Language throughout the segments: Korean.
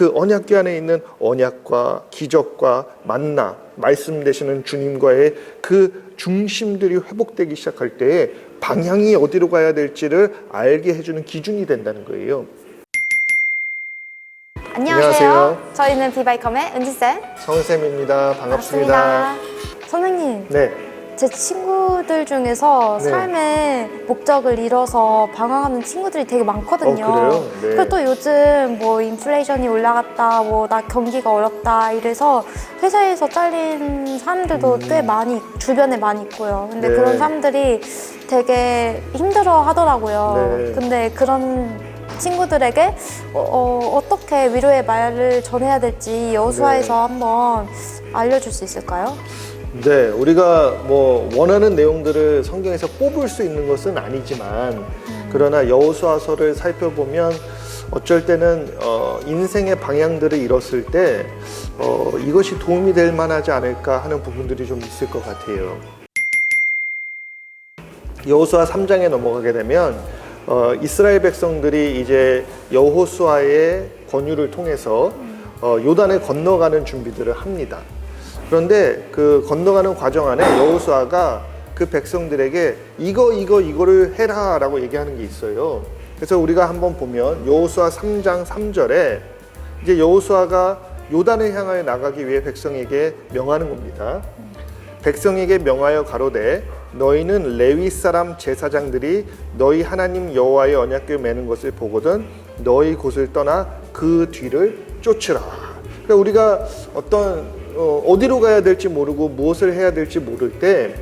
그 언약궤 안에 있는 언약과 기적과 만나 말씀 되시는 주님과의 그 중심들이 회복되기 시작할 때에 방향이 어디로 가야 될지를 알게 해주는 기준이 된다는 거예요. 안녕하세요. 안녕하세요. 저희는 비바이컴의 은지쌤. 성쌤입니다. 반갑습니다. 선생님, 네, 제 친구 들 중에서 네. 삶의 목적을 잃어서 방황하는 친구들이 되게 많거든요. 어, 그래요? 네. 그리고 또 요즘 뭐 인플레이션이 올라갔다, 뭐 나 경기가 어렵다 이래서 회사에서 잘린 사람들도 꽤 많이 주변에 많이 있고요. 근데 음. 네. 그런 사람들이 되게 힘들어 하더라고요. 네. 근데 그런 친구들에게 어, 떻게 위로의 말을 전해야 될지 여수아에서 네. 한번 알려줄 수 있을까요? 네, 우리가 뭐 원하는 내용들을 성경에서 뽑을 수 있는 것은 아니지만 그러나 여호수아서를 살펴보면 어쩔 때는 어, 인생의 방향들을 잃었을 때 어, 이것이 도움이 될 만하지 않을까 하는 부분들이 좀 있을 것 같아요. 여호수아 3장에 넘어가게 되면 어, 이스라엘 백성들이 이제 여호수아의 권유를 통해서 어, 요단을 건너가는 준비들을 합니다. 그런데 그 건너가는 과정 안에 여호수아가 그 백성들에게 이거 이거 이거를 해라라고 얘기하는 게 있어요. 그래서 우리가 한번 보면 여호수아 3장 3절에 이제 여호수아가 요단을 향하여 나가기 위해 백성에게 명하는 겁니다. 백성에게 명하여 가로되 너희는 레위 사람 제사장들이 너희 하나님 여호와의 언약궤 매는 것을 보거든 너희 곳을 떠나 그 뒤를 쫓으라. 그러니까 우리가 어떤 어, 어디로 가야 될지 모르고 무엇을 해야 될지 모를 때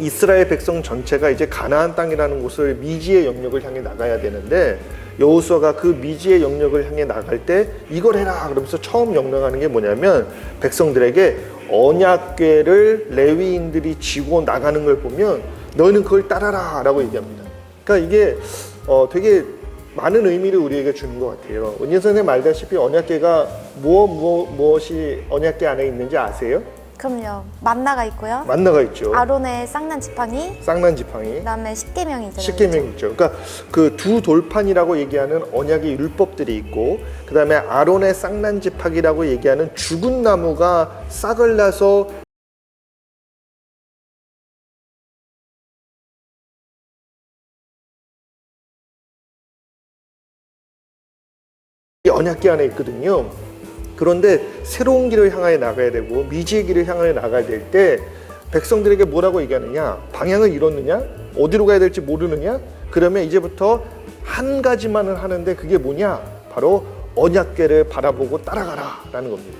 이스라엘 백성 전체가 이제 가나안 땅이라는 곳을 미지의 영역을 향해 나가야 되는데 여호수아가 그 미지의 영역을 향해 나갈 때 이걸 해라 그러면서 처음 명령하는 게 뭐냐면 백성들에게 언약궤를 레위인들이 지고 나가는 걸 보면 너희는 그걸 따라라라고 얘기합니다. 그러니까 이게 어, 되게 많은 의미를 우리에게 주는 것 같아요. 은희 선생님 말다시피 언약궤가 무엇 무엇 무엇이 언약궤 안에 있는지 아세요? 그럼요. 만나가 있고요. 만나가 있죠. 아론의 쌍난 지팡이, 쌍난 지팡이. 그다음에 십계명이 있잖아요. 십계명 있죠. 그러니까 그 두 돌판이라고 얘기하는 언약의 율법들이 있고 그다음에 아론의 쌍난지팍이라고 얘기하는 죽은 나무가 싹을 나서 언약궤 안에 있거든요. 그런데 새로운 길을 향하여 나가야 되고 미지의 길을 향하여 나가야 될 때 백성들에게 뭐라고 얘기하느냐? 방향을 잃었느냐? 어디로 가야 될지 모르느냐? 그러면 이제부터 한 가지만을 하는데 그게 뭐냐? 바로 언약궤를 바라보고 따라가라라는 겁니다.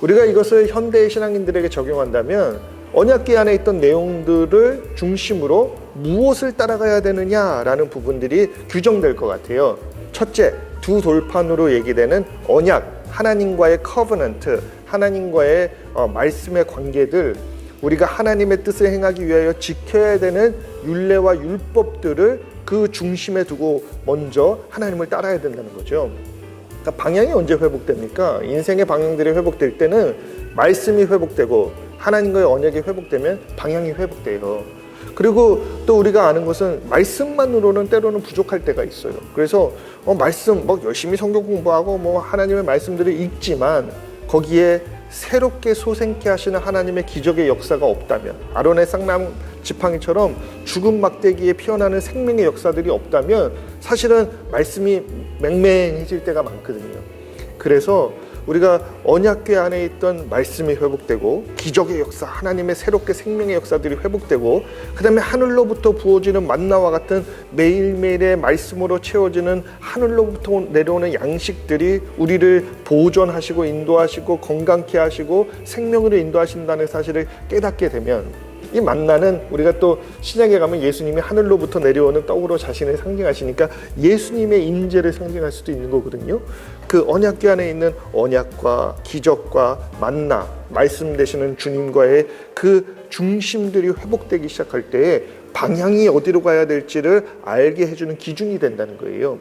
우리가 이것을 현대의 신앙인들에게 적용한다면 언약궤 안에 있던 내용들을 중심으로 무엇을 따라가야 되느냐라는 부분들이 규정될 것 같아요. 첫째, 두 돌판으로 얘기되는 언약, 하나님과의 커버넌트, 하나님과의 어, 말씀의 관계들, 우리가 하나님의 뜻을 행하기 위하여 지켜야 되는 율례와 율법들을 그 중심에 두고 먼저 하나님을 따라야 된다는 거죠. 그러니까 방향이 언제 회복됩니까? 인생의 방향들이 회복될 때는 말씀이 회복되고 하나님과의 언약이 회복되면 방향이 회복돼요. 그리고 또 우리가 아는 것은 말씀만으로는 때로는 부족할 때가 있어요. 그래서 어, 말씀 뭐 열심히 성경 공부하고 뭐 하나님의 말씀들을 읽지만 거기에 새롭게 소생케 하시는 하나님의 기적의 역사가 없다면 아론의 쌍나무 지팡이처럼 죽은 막대기에 피어나는 생명의 역사들이 없다면 사실은 말씀이 맹맹해질 때가 많거든요. 그래서 우리가 언약궤 안에 있던 말씀이 회복되고 기적의 역사, 하나님의 새롭게 생명의 역사들이 회복되고 그다음에 하늘로부터 부어지는 만나와 같은 매일매일의 말씀으로 채워지는 하늘로부터 내려오는 양식들이 우리를 보존하시고 인도하시고 건강케 하시고 생명으로 인도하신다는 사실을 깨닫게 되면 이 만나는 우리가 또 신약에 가면 예수님이 하늘로부터 내려오는 떡으로 자신을 상징하시니까 예수님의 임재를 상징할 수도 있는 거거든요. 그 언약궤 안에 있는 언약과 기적과 만나 말씀 되시는 주님과의 그 중심들이 회복되기 시작할 때에 방향이 어디로 가야 될지를 알게 해주는 기준이 된다는 거예요.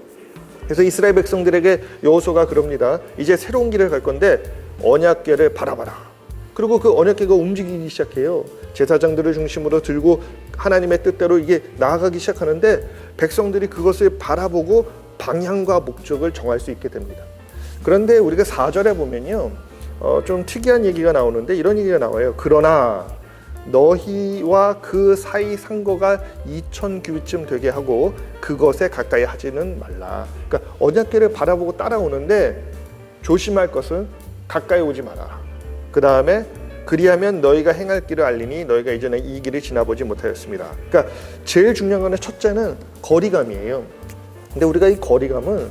그래서 이스라엘 백성들에게 여호수아가 그럽니다. 이제 새로운 길을 갈 건데 언약궤를 바라봐라. 그리고 그 언약궤가 움직이기 시작해요. 제사장들을 중심으로 들고 하나님의 뜻대로 이게 나아가기 시작하는데 백성들이 그것을 바라보고 방향과 목적을 정할 수 있게 됩니다. 그런데 우리가 4절에 보면요. 어, 좀 특이한 얘기가 나오는데 이런 얘기가 나와요. 그러나 너희와 그 사이 상거가 2천 규빗쯤 되게 하고 그것에 가까이 하지는 말라. 그러니까 언약궤를 바라보고 따라오는데 조심할 것은 가까이 오지 마라. 그 다음에 그리하면 너희가 행할 길을 알리니 너희가 이전에 이 길을 지나보지 못하였습니다. 그러니까 제일 중요한 거는 첫째는 거리감이에요. 근데 우리가 이 거리감은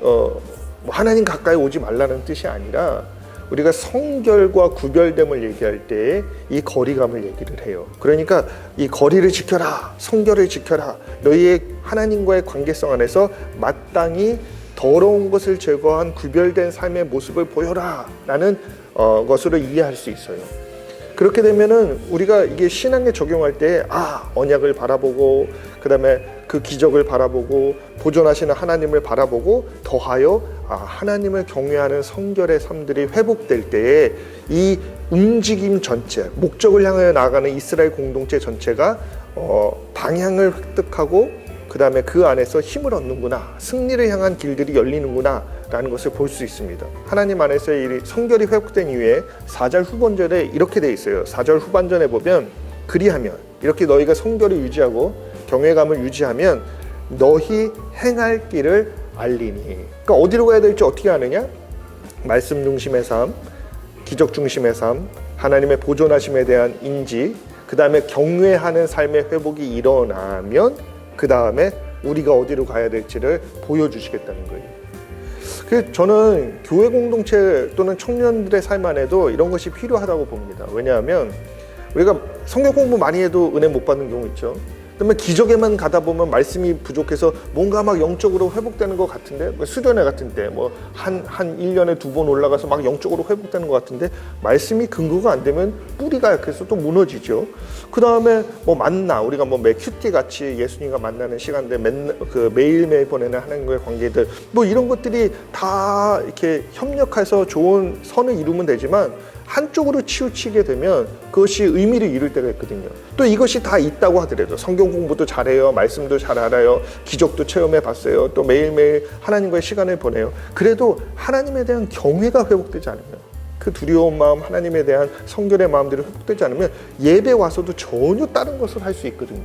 어, 뭐 하나님 가까이 오지 말라는 뜻이 아니라 우리가 성결과 구별됨을 얘기할 때 이 거리감을 얘기를 해요. 그러니까 이 거리를 지켜라, 성결을 지켜라. 너희의 하나님과의 관계성 안에서 마땅히 더러운 것을 제거한 구별된 삶의 모습을 보여라 라는 어, 것으로 이해할 수 있어요. 그렇게 되면은 우리가 이게 신앙에 적용할 때 아 언약을 바라보고 그다음에 그 기적을 바라보고 보존하시는 하나님을 바라보고 더하여 아 하나님을 경외하는 성결의 삶들이 회복될 때에 이 움직임 전체 목적을 향하여 나아가는 이스라엘 공동체 전체가 어 방향을 획득하고 그다음에 그 안에서 힘을 얻는구나 승리를 향한 길들이 열리는구나 라는 것을 볼 수 있습니다. 하나님 안에서의 이 성결이 회복된 이후에 4절 후반절에 이렇게 돼 있어요. 4절 후반전에 보면 그리하면 이렇게 너희가 성결을 유지하고 경외감을 유지하면 너희 행할 길을 알리니. 그러니까 어디로 가야 될지 어떻게 아느냐? 말씀 중심의 삶 기적 중심의 삶, 하나님의 보존하심에 대한 인지, 그 다음에 경외하는 삶의 회복이 일어나면 그 다음에 우리가 어디로 가야 될지를 보여주시겠다는 거예요. 그 저는 교회 공동체 또는 청년들의 삶 안에도 이런 것이 필요하다고 봅니다. 왜냐하면 우리가 성경 공부 많이 해도 은혜 못 받는 경우 있죠. 그러면 기적에만 가다 보면 말씀이 부족해서 뭔가 막 영적으로 회복되는 것 같은데 뭐 수련회 같은 때 뭐 한 한 일년에 두 번 올라가서 막 영적으로 회복되는 것 같은데 말씀이 근거가 안 되면 뿌리가 약해서 또 무너지죠. 그 다음에 뭐 만나 우리가 뭐매 큐티 같이 예수님과 만나는 시간들 맨, 그 매일매일 보내는 하나님과의 관계들 뭐 이런 것들이 다 이렇게 협력해서 좋은 선을 이루면 되지만 한쪽으로 치우치게 되면 그것이 의미를 잃을 때가 있거든요. 또 이것이 다 있다고 하더라도 성경 공부도 잘해요. 말씀도 잘 알아요. 기적도 체험해 봤어요. 또 매일매일 하나님과의 시간을 보내요. 그래도 하나님에 대한 경외가 회복되지 않으면 그 두려운 마음, 하나님에 대한 성결의 마음들이 회복되지 않으면 예배 와서도 전혀 다른 것을 할 수 있거든요.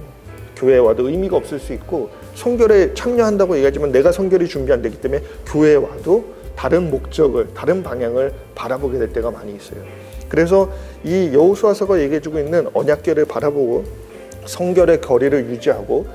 교회에 와도 의미가 없을 수 있고 성결에 참여한다고 얘기하지만 내가 성결이 준비 안 되기 때문에 교회에 와도 다른 목적을 다른 방향을 바라보게 될 때가 많이 있어요. 그래서 이 여호수아서가 얘기해주고 있는 언약궤를 바라보고 성결의 거리를 유지하고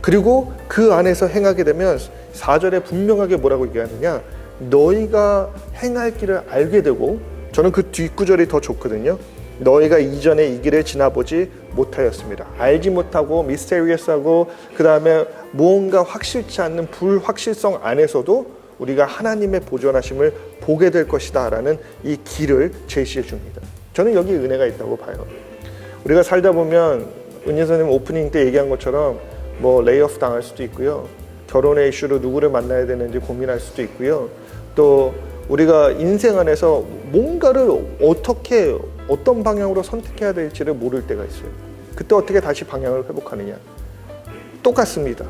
그리고 그 안에서 행하게 되면 4절에 분명하게 뭐라고 얘기하느냐 너희가 행할 길을 알게 되고 저는 그 뒷구절이 더 좋거든요. 너희가 이전에 이 길을 지나보지 못하였습니다. 알지 못하고 미스테리어스하고 그 다음에 무언가 확실치 않는 불확실성 안에서도 우리가 하나님의 보존하심을 보게 될 것이다라는 이 길을 제시해 줍니다. 저는 여기 은혜가 있다고 봐요. 우리가 살다 보면 은희 선생님 오프닝 때 얘기한 것처럼 뭐 레이오프 당할 수도 있고요. 결혼의 이슈로 누구를 만나야 되는지 고민할 수도 있고요. 또 우리가 인생 안에서 뭔가를 어떻게 어떤 방향으로 선택해야 될지를 모를 때가 있어요. 그때 어떻게 다시 방향을 회복하느냐? 똑같습니다.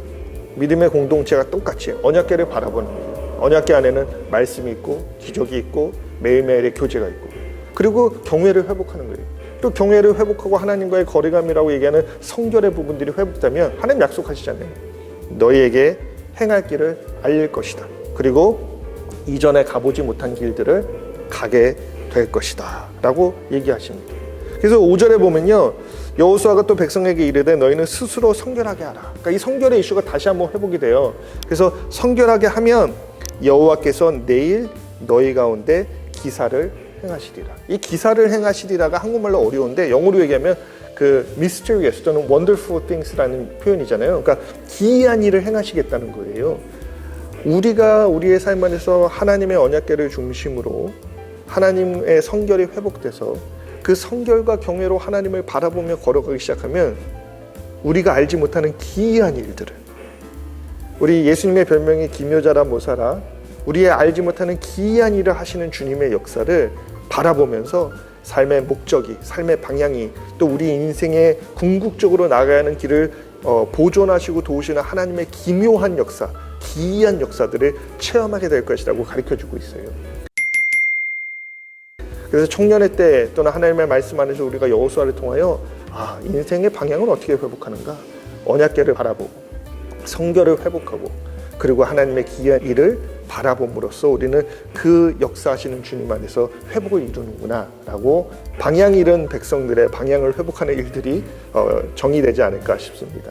믿음의 공동체가 똑같이 언약계를 바라보는 거예요. 언약계 안에는 말씀이 있고 기적이 있고 매일매일의 교제가 있고 그리고 경외를 회복하는 거예요. 또 경외를 회복하고 하나님과의 거리감이라고 얘기하는 성결의 부분들이 회복되면 하나님 약속하시잖아요. 너희에게 행할 길을 알릴 것이다. 그리고 이전에 가보지 못한 길들을 가게 될 것이다. 라고 얘기하십니다. 그래서 5절에 보면요. 여호수아가 또 백성에게 이르되 너희는 스스로 성결하게 하라. 그러니까 이 성결의 이슈가 다시 한번 회복이 돼요. 그래서 성결하게 하면 여호와께서 내일 너희 가운데 기사를 행하시리라. 이 기사를 행하시리라가 한국말로 어려운데 영어로 얘기하면 그 mysterious 또는 wonderful things라는 표현이잖아요. 그러니까 기이한 일을 행하시겠다는 거예요. 우리가 우리의 삶 안에서 하나님의 언약궤를 중심으로 하나님의 성결이 회복돼서 그 성결과 경외로 하나님을 바라보며 걸어가기 시작하면 우리가 알지 못하는 기이한 일들을 우리 예수님의 별명이 기묘자라 모사라 우리의 알지 못하는 기이한 일을 하시는 주님의 역사를 바라보면서 삶의 목적이 삶의 방향이 또 우리 인생의 궁극적으로 나가야 하는 길을 어, 보존하시고 도우시는 하나님의 기묘한 역사 기이한 역사들을 체험하게 될 것이라고 가르쳐 주고 있어요. 그래서 청년의 때 또는 하나님의 말씀 안에서 우리가 여호수아를 통하여 아 인생의 방향을 어떻게 회복하는가 언약계를 바라보고 성결을 회복하고 그리고 하나님의 기이한 일을 바라봄으로써 우리는 그 역사하시는 주님 안에서 회복을 이루는구나라고 방향 잃은 백성들의 방향을 회복하는 일들이 어, 정의되지 않을까 싶습니다.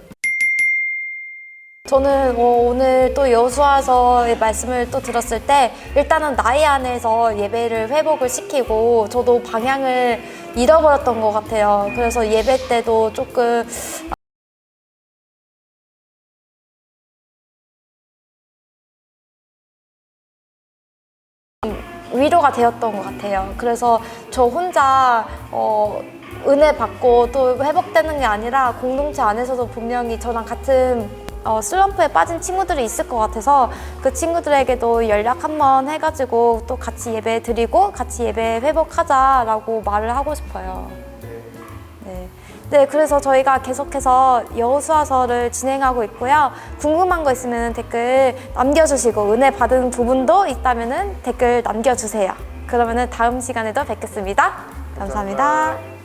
저는 어, 오늘 또 여수와서의 말씀을 또 들었을 때 일단은 나의 안에서 예배를 회복을 시키고 저도 방향을 잃어버렸던 것 같아요. 그래서 예배 때도 조금 위로가 되었던 것 같아요. 그래서 저 혼자 어, 은혜 받고 또 회복되는 게 아니라 공동체 안에서도 분명히 저랑 같은 어, 슬럼프에 빠진 친구들이 있을 것 같아서 그 친구들에게도 연락 한번 해가지고 또 같이 예배 드리고 같이 예배 회복하자라고 말을 하고 싶어요. 네. 네, 그래서 저희가 계속해서 여호수아서를 진행하고 있고요. 궁금한 거 있으면 댓글 남겨주시고 은혜 받은 부분도 있다면 댓글 남겨주세요. 그러면 다음 시간에도 뵙겠습니다 감사합니다. 감사합니다.